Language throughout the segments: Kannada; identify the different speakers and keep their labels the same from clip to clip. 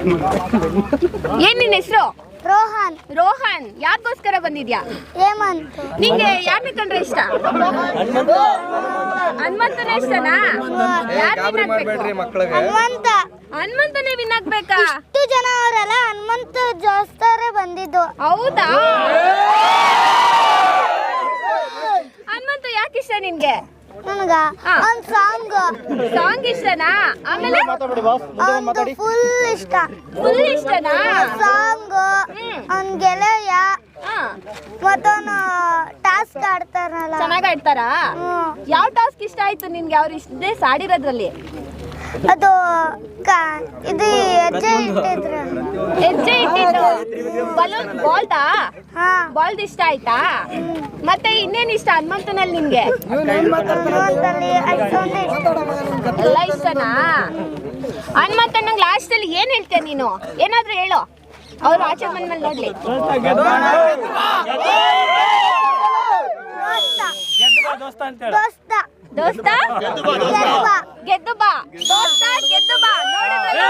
Speaker 1: ಏನ್ ನಿನ್ ಹೆಸರು?
Speaker 2: ರೋಹನ್.
Speaker 1: ರೋಹನ್ ಯಾಕೋಸ್ಕರ ಬಂದಿದ್ಯಾ?
Speaker 2: ಹೇಮಂತ್.
Speaker 1: ನಿಂಗೆ ಯಾರನ್ನ ಕಂಡ್ರೆ ಇಷ್ಟ? ಹನುಮಂತನೇ ಇಷ್ಟನಾ?
Speaker 2: ಹನುಮಂತ.
Speaker 1: ಹನುಮಂತನೇ ವಿನ್ ಆಗ್ಬೇಕಾ?
Speaker 2: ಇಷ್ಟು ಜನ ಅವರಲ್ಲ ಹನುಮಂತ ಜಾಸ್ತಾರೆ ಬಂದಿದ್ದು.
Speaker 1: ಹೌದಾ? ಹನುಮಂತ ಯಾಕೆ ಇಷ್ಟ ನಿನ್ಗೆ?
Speaker 2: ನನಗ. ಒಂದ್ ಸಾಂಗ್
Speaker 1: ಇಷ್ಟನಾ? ಆಮೇಲೆ?
Speaker 2: ಒಂದು ಫುಲ್ ಇಷ್ಟ.
Speaker 1: ಫುಲ್ ಇಷ್ಟನಾ?
Speaker 2: ಸಾಂಗ್. ಅವ್ನ್ ಗೆಳೆಯ ಮತ್ತವನು ಟಾಸ್ಕ್ ಆಡ್ತಾರಲ್ಲ.
Speaker 1: ಚೆನ್ನಾಗಿ ಆಡ್ತಾರಾ? ಯಾವ ಟಾಸ್ಕ್ ಇಷ್ಟ ಆಯ್ತು ನಿನ್ಗೆ? ಅವ್ರು ಇಷ್ಟೇ ಸಾಡಿರೋದ್ರಲ್ಲಿ
Speaker 2: ಅದು ಇದು ಹೆಜ್ಜೆ ಇಟ್ಟಿದ್ರು.
Speaker 1: ಹೆಜ್ಜೆ ಇಟ್ಟಿದ್ದು. ಬಲೂನ್ ಬಾಲ್ದಾ
Speaker 2: ಹಾ.
Speaker 1: ಬಾಲ್ದ್ ಇಷ್ಟ ಆಯ್ತಾ? ಮತ್ತೆ ಇನ್ನೇನ್ ಇಷ್ಟ ಹನುಮಂತನಲ್ಲಿ ನಿನ್ಗೆ? ಎಲ್ಲ ಇಷ್ಟನಾ ಹನುಮಂತ ನಂಗೆ ಲಾಸ್ಟ್ ಅಲ್ಲಿ ಏನ್ ಹೇಳ್ತೀಯ ನೀನು? ಏನಾದ್ರೂ ಹೇಳು. ಅವ್ರು ಆಚೆ ನೋಡ್ಲಿ.
Speaker 2: ದೋಸ್ತ.
Speaker 1: ದೋಸ್ತ?
Speaker 2: ಗೆಲುವ.
Speaker 1: ಗೆದ್ದು ಬಾ ದೋಸ್ತ ಗೆದ್ದು ಬಾ ನೋಡಿದ್ರಲ್ಲ?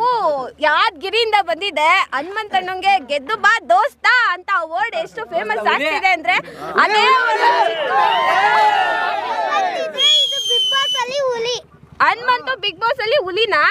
Speaker 1: ನಾವು ಯಾದಗಿರಿಯಿಂದ ಬಂದಿದೆ? ಹನುಮಂತಣ್ಣಂಗೆ ಗೆದ್ದು ಬಾ ದೋಸ್ತ ಅಂತ ವರ್ಡ್ ಎಷ್ಟು ಫೇಮಸ್ ಆಗ್ತಿದೆ ಅಂದ್ರೆ ಅದೇ ಹನುಮಂತ ಬಿಗ್ ಬಾಸ್ ಅಲ್ಲಿ ಹುಲಿನಾ?